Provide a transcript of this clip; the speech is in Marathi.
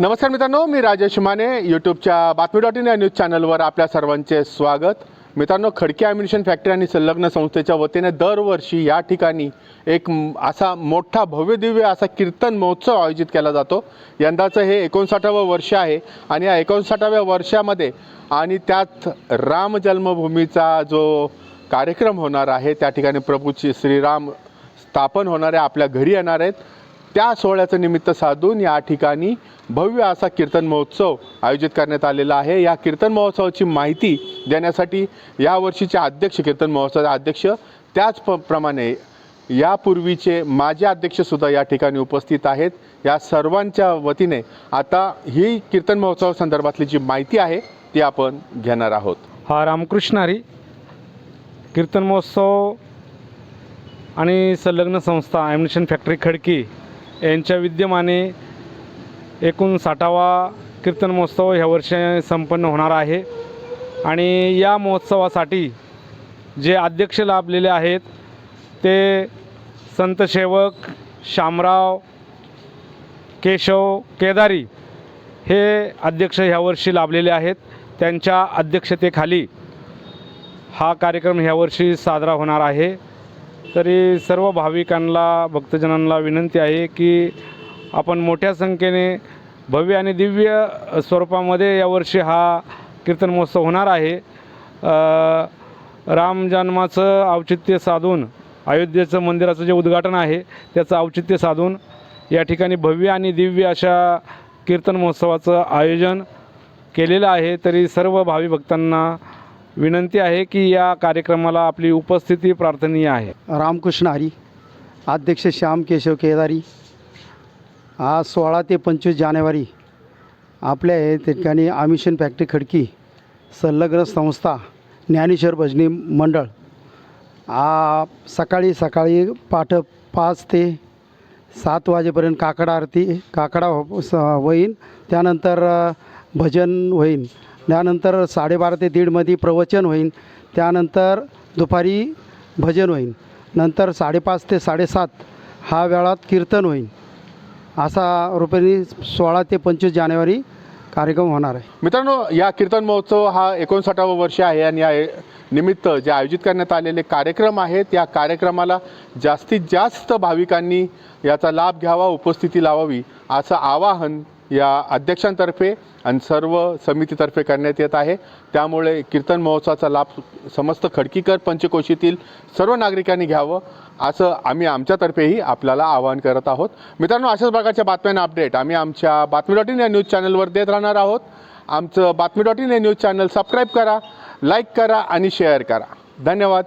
नमस्कार मित्रांनो मी राजेश माने यूट्यूबच्या बातमी डॉट इन या न्यूज चॅनलवर आपल्या सर्वांचे स्वागत. मित्रांनो खडकी ॲम्युनिशन फॅक्टरी आणि संलग्न संस्थेच्या वतीने दरवर्षी या ठिकाणी एक असा मोठा भव्यदिव्य असा कीर्तन महोत्सव आयोजित केला जातो. यंदाचं हे एकोणसाठावं वर्ष आहे आणि या एकोणसाठाव्या वर्षामध्ये आणि त्यात राम जन्मभूमीचा जो कार्यक्रम होणार आहे त्या ठिकाणी प्रभूची श्रीराम स्थापन होणारे आपल्या घरी येणार आहेत. त्या सोहळ्याचं निमित्त साधून या ठिकाणी भव्य असा कीर्तन महोत्सव आयोजित करण्यात आलेला आहे. या कीर्तन महोत्सवाची माहिती देण्यासाठी यावर्षीचे अध्यक्ष कीर्तन महोत्सवाचे अध्यक्ष त्याच प प्रमाणे यापूर्वीचे माजी अध्यक्षसुद्धा या ठिकाणी उपस्थित आहेत. या सर्वांच्या वतीने आता ही कीर्तन महोत्सव संदर्भातली जी माहिती आहे ती आपण घेणार आहोत. हा रामकृष्ण हरी कीर्तन महोत्सव आणि संलग्न संस्था ॲम्युनिशन फॅक्टरी खडकी यांच्या विद्यमाने एकूण साठावा कीर्तन महोत्सव ह्या वर्षी संपन्न होणार आहे. आणि या महोत्सवासाठी जे अध्यक्ष लाभलेले आहेत ते संतसेवक शामराव केशव केदारी हे अध्यक्ष ह्यावर्षी लाभलेले आहेत. त्यांच्या अध्यक्षतेखाली हा कार्यक्रम ह्यावर्षी साजरा होणार आहे. तरी सर्व भाविकांना भक्तजनांना विनंती आहे की आपण मोठ्या संख्येने भव्य आणि दिव्य स्वरूपामध्ये यावर्षी हा कीर्तन महोत्सव होणार आहे. राम जन्माचं औचित्य साधून अयोध्येचं मंदिराचं जे उद्घाटन आहे त्याचं औचित्य साधून या ठिकाणी भव्य आणि दिव्य अशा कीर्तन महोत्सवाचं आयोजन केलेलं आहे. तरी सर्व भावी भक्तांना विनंती आहे की या कार्यक्रमाला आपली उपस्थिती प्रार्थनीय आहे. रामकृष्ण हरी अध्यक्ष श्याम केशव केदारी आज सोळा ते पंचवीस जानेवारी आपल्या हे ठिकाणी आमिशन फॅक्टरी खडकी संलग्न संस्था ज्ञानेश्वर भजनी मंडळ. आ सकाळी सकाळी पाठ पाच ते सात वाजेपर्यंत काकडा आरती काकडा स- होईन त्यानंतर भजन होईन. त्यानंतर साडेबारा ते दीडमध्ये प्रवचन होईन. त्यानंतर दुपारी भजन होईन. नंतर साडेपाच ते साडेसात हा वेळात कीर्तन होईन. असा रुपये सोळा ते पंचवीस जानेवारी कार्यक्रम होणार आहे. मित्रांनो या कीर्तन महोत्सव हा एकोणसाठावं वर्ष आहे आणि या निमित्त जे आयोजित करण्यात आलेले कार्यक्रम आहेत या कार्यक्रमाला जास्तीत जास्त भाविकांनी याचा लाभ घ्यावा उपस्थिती लावावी असं आवाहन या अध्यक्षांतर्फे आणि सर्व समितीतर्फे करण्यात येत आहे. त्यामुळे कीर्तन महोत्सवाचा लाभ समस्त खडकीकर पंचकोशीतील सर्व नागरिकांनी घ्यावं असं आम्ही आमच्यातर्फेही आपल्याला आवाहन करत आहोत. मित्रांनो अशाच प्रकारच्या बातम्यांना अपडेट आम्ही आमच्या बातमी डॉट इन या न्यूज चॅनलवर देत राहणार आहोत. आमचं बातमी डॉट इन या न्यूज चॅनल सबस्क्राईब करा लाईक करा आणि शेअर करा. धन्यवाद.